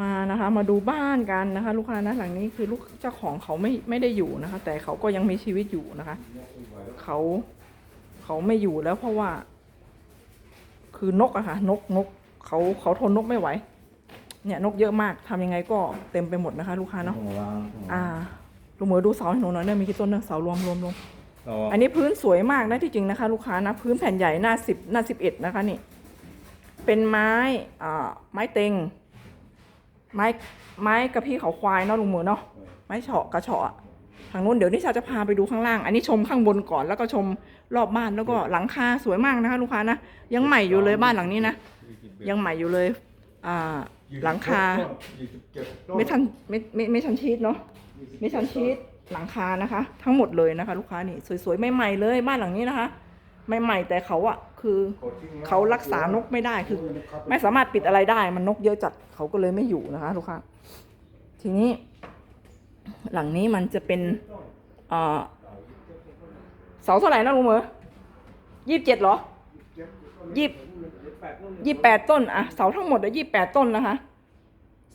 มานะคะมาดูบ้านกันนะคะ ลูกค้านะหลังนี้คือลูกเจ้าของเขาไม่ไม่ได้อยู่นะคะ แต่เขาก็ยังมีชีวิตอยู่นะคะเขาเขาไม่อยู่แล้วเพราะว่า คือนกอะค่ะ นกนกเขาเขาทนนกไม่ไหว เนี่ยนกเยอะมากทำยังไงก็เต็มไปหมดนะคะ ลูกค้าเนาะอ่าลุงเหมอดูเสาให้หนูหน่อยเนี่ยมีกี่ต้นเนี่ยเสารวมรวมรวมอันนี้พื้นสวยมากนะที่จริงนะคะ ลูกค้านะพื้นแผ่นใหญ่หน้าสิบหน้าสิบเอ็ดนะคะนี่เป็นไม้อ่าไม้เต็ง ไม้ไม้กระพี้เขาควายเนาะลุงเหมือเนาะไม้เฉาะกระเฉาะทางนู้นเดี๋ยวนิชาจะพาไปดูข้างล่าง อันนี้ชมข้างบนก่อนแล้วก็ชมรอบบ้านแล้วก็หลังคาสวยมากนะคะ ลูกค้านะยังใหม่อยู่เลยบ้านหลังนี้นะยังใหม่อยู่เลยอ่าหลังคาไม่ทันไม่ไม่ไม่ทันชีตเนาะไม่ทันชีตหลังคานะคะ ทั้งหมดเลยนะคะ ลูกค้านี่สวยๆใหม่ๆเลยบ้านหลังนี้นะคะ ใหม่ๆแต่เขาอะคือเขารักษานกไม่ได้คือ ไม่สามารถปิดอะไรได้ มันนกเยอะจัดเขาก็เลยไม่อยู่นะคะลูกค้าทีนี้ หลังนี้มันจะเป็นเอ่อเสาเท่าไหร่นะลุงเหมอยี่สิบเจ็ดเหรอยี่ยี่แปดต้นอะเสาทั้งหมดอะยี่แปดต้นนะคะ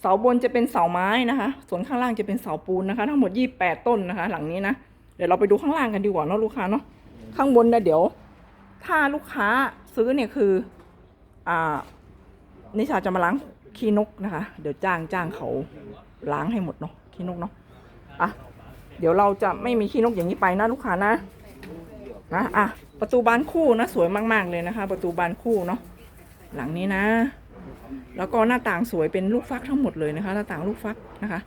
เสาบนจะเป็นเสาไม้นะคะ ส่วนข้างล่างจะเป็นเสาปูนนะคะ ทั้งหมดยี่แปดต้นนะคะ หลังนี้นะเดี๋ยวเราไปดูข้างล่างกันดีกว่าเนาะลูกค้าเนาะข้างบนนะเดี๋ยว ถ้าลูกค้าซื้อเนี่ยคืออ่านิชาจะมาล้างขี้นกนะคะ เดี๋ยวจ้างจ้างเขาล้างให้หมดเนาะขี้นกเนาะอะเดี๋ยวเราจะไม่มีขี้นกอย่างนี้ไปนะลูกค้านะนะอะประตูบานคู่นะสวยมาก ๆ เลยนะคะ ประตูบานคู่เนาะหลังนี้นะ แล้วก็หน้าต่างสวยเป็นลูกฟักทั้งหมดเลยนะคะ หน้าต่างลูกฟักนะคะ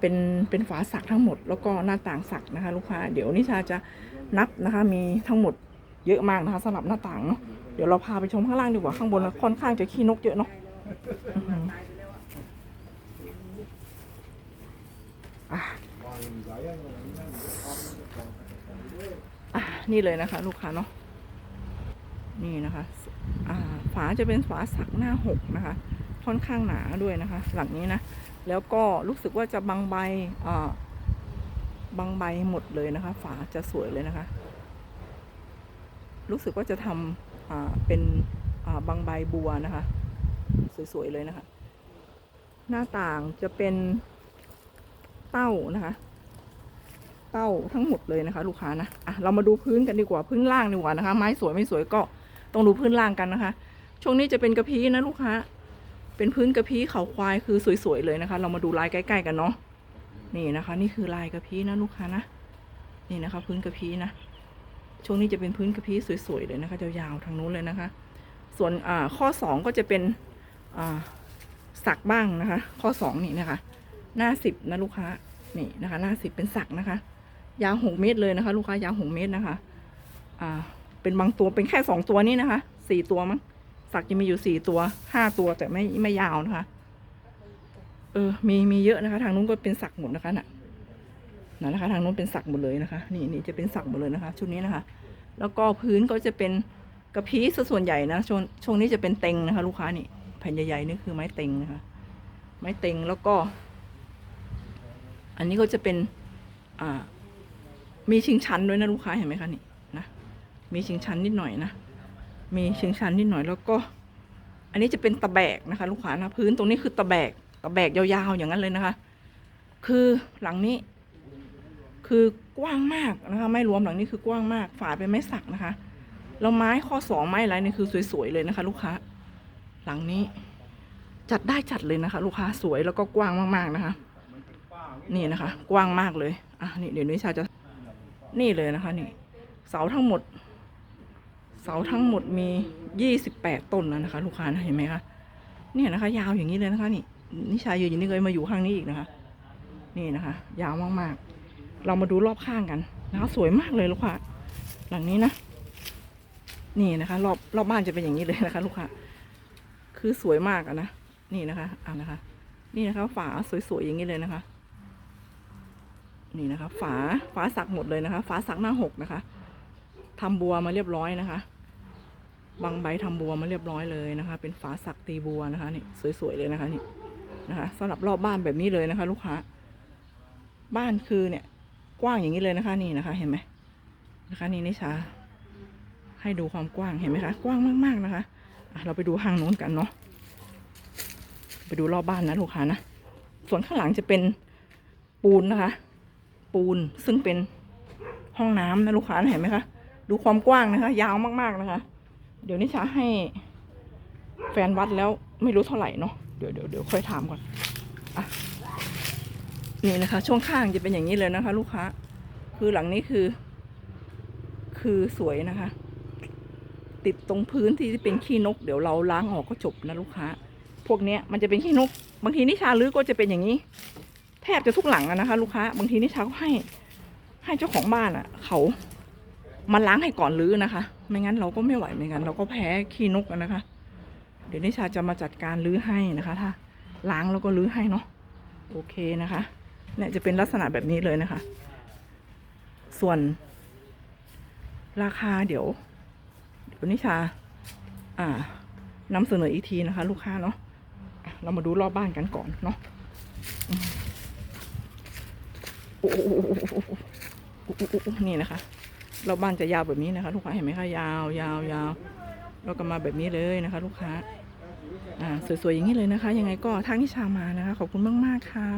เป็นเป็นฝาสักทั้งหมด แล้วก็หน้าต่างสักนะคะ ลูกค้า เดี๋ยวนิชาจะนับนะคะ มีทั้งหมด เยอะมากนะคะสำหรับหน้าต่างเนาะเดี๋ยวเราพาไปชมข้างล่างดีกว่าข้างบนค่อนข้างจะขี้นกเยอะเนาะอะอะนี่เลยนะคะ ลูกค้าเนาะนี่นะคะอ่าฝาจะเป็นฝาสักหน้าหกนะคะ ค่อนข้างหนาด้วยนะคะ หลังนี้นะ แล้วก็รู้สึกว่าจะบางใบอ่าบางใบหมดเลยนะคะ ฝาจะสวยเลยนะคะ รู้สึกว่าจะทำเป็นบางใบบัวนะคะ สวย ๆ เลยนะคะ หน้าต่างจะเป็นเต้านะคะ เต้าทั้งหมดเลยนะคะ ลูกค้านะอะเรามาดูพื้นกันดีกว่าพื้นล่างดีกว่านะคะ ไม้สวยไม่สวยก็ต้องดูพื้นล่างกันนะคะ ช่วงนี้จะเป็นกระพี้นะลูกค้า เป็นพื้นกระพี้เขาควายคือสวยๆเลยนะคะ เรามาดูลายใกล้ๆกันเนาะนี่นะคะ นี่คือลายกระพี้นะลูกค้านะนี่นะคะ พื้นกระพี้นะ ช่วงนี้จะเป็นพื้นกระพี้สวยๆเลยนะคะยาวๆทางนู้นเลยนะคะ ส่วนอ่าข้อสองก็จะเป็นอ่าสักบ้างนะคะ ข้อสองนี่นะคะ หน้าสิบนะลูกค้านี่นะคะ หน้าสิบเป็นสักนะคะ ยาวหกเมตรเลยนะคะ ลูกค้ายาวหกเมตรนะคะอ่าเป็นบางตัวเป็นแค่สองตัวนี้นะคะสี่ตัวมั้งสักจะมีอยู่สี่ตัวห้าตัวแต่ไม่ไม่ยาวนะคะ เออมีมีเยอะนะคะ ทางนู้นก็เป็นสักหมดนะคะน่ะ นนะคะ ทางนู้นเป็นสักหมดเลยนะคะ นี่นี่จะเป็นสักหมดเลยนะคะ ชุดนี้นะคะ แล้วก็พื้นก็จะเป็นกระพี้ซะส่วนใหญ่นะช่วงช่วงนี้จะเป็นเต็งนะคะ ลูกค้านี่แผ่นใหญ่ๆนี่คือไม้เต็งนะคะ ไม้เต็งแล้วก็ อันนี้ก็จะเป็นอ่ามีชิงชันด้วยนะลูกค้าเห็นไหมคะนี่นะมีชิงชันนิดหน่อยนะมีชิงชันนิดหน่อยแล้วก็ อันนี้จะเป็นตะแบกนะคะ ลูกค้านะพื้นตรงนี้คือตะแบกตะแบกยาวๆอย่างนั้นเลยนะคะ คือหลังนี้ คือกว้างมากนะคะไม่รวมหลังนี้คือกว้างมาก ฝาเป็นไม้สักนะคะแล้วไม้ข้อสองไม้อะไรนี่คือสวยๆเลยนะคะ ลูกค้า หลังนี้ จัดได้จัดเลยนะคะ ลูกค้าสวยแล้วก็กว้างมากๆนะคะ นี่นะคะ กว้างมากเลยอะนี่เดี๋ยวนิชาจะนี่เลยนะคะ นี่ เสาทั้งหมด เสาทั้งหมดมียี่สิบแปดต้นแล้วนะคะ ลูกค้านะเห็นไหมคะเนี่ยนะคะ ยาวอย่างนี้เลยนะคะ นี่นิชายู่อย่างนี้เลยมาอยู่ข้างนี้อีกนะคะ นี่นะคะ ยาวมากๆ เรามาดูรอบข้างกันนะคะสวยมากเลยลูกค้าหลังนี้นะ นี่นะคะรอบรอบบ้านจะเป็นอย่างนี้เลยนะคะ ลูกค้าคือสวยมากอะนะนี่นะคะอ่านะคะ นี่นะคะ ฝาสวยๆอย่างนี้เลยนะคะ นี่นะคะ ฝาฝาสักหมดเลยนะคะ ฝาสักหน้าหกนะคะทำบัวมาเรียบร้อยนะคะบางใบทำบัวมาเรียบร้อยเลยนะคะ เป็นฝาสักตีบัวนะคะนี่สวยๆเลยนะคะนี่นะคะสำหรับรอบบ้านแบบนี้เลยนะคะ ลูกค้า บ้านคือเนี่ย กว้างอย่างนี้เลยนะคะ นี่นะคะ เห็นไหมนะคะนี่นิชาให้ดูความกว้างเห็นไหมคะ กว้างมากๆนะคะะเราไปดูห้างโน้นกันเนาะไปดูรอบบ้านนะลูกค้านะส่วนข้างหลังจะเป็นปูนนะคะ ปูนซึ่งเป็นห้องน้ำนะลูกค้าเห็นไหมคะดูความกว้างนะคะ ยาวมากๆนะคะ เดี๋ยวนิชาให้แฟนวัดแล้วไม่รู้เท่าไหร่เนาะเดี๋ยวเดี๋ยวเดี๋ยวค่อยถามก่อนอะ นี่นะคะ ช่วงข้างจะเป็นอย่างนี้เลยนะคะ ลูกค้า คือหลังนี้คือ คือสวยนะคะ ติดตรงพื้นที่เป็นขี้นก เดี๋ยวเราล้างออกก็จบนะลูกค้า พวกเนี้ยมันจะเป็นขี้นก บางทีนิชาลื้อก็จะเป็นอย่างนี้ แทบจะทุกหลังนะคะ ลูกค้า บางทีนิชาก็ให้ ให้เจ้าของบ้านอะเขามาล้างให้ก่อนลื้อนะคะ ไม่งั้นเราก็ไม่ไหวเหมือนกัน เราก็แพ้ขี้นกนะคะ เดี๋ยวนิชาจะมาจัดการลื้อให้นะคะ ถ้าล้างแล้วก็ลื้อให้เนาะ โอเคนะคะ เนี่ยจะเป็นลักษณะแบบนี้เลยนะคะ ส่วนราคาเดี๋ยวเดี๋ยวนิชา อ่านำเสนออีกทีนะคะ ลูกค้าเนาะเรามาดูรอบบ้านกันก่อนเนาะโอ้นี่นะคะ รอบบ้านจะยาวแบบนี้นะคะ ลูกค้าเห็นไหมคะยาวยาวยาวแล้วก็มาแบบนี้เลยนะคะ ลูกค้า อ่า สวยๆอย่างนี้เลยนะคะ ยังไงก็ทางนิชามานะคะ ขอบคุณมากๆค่ะ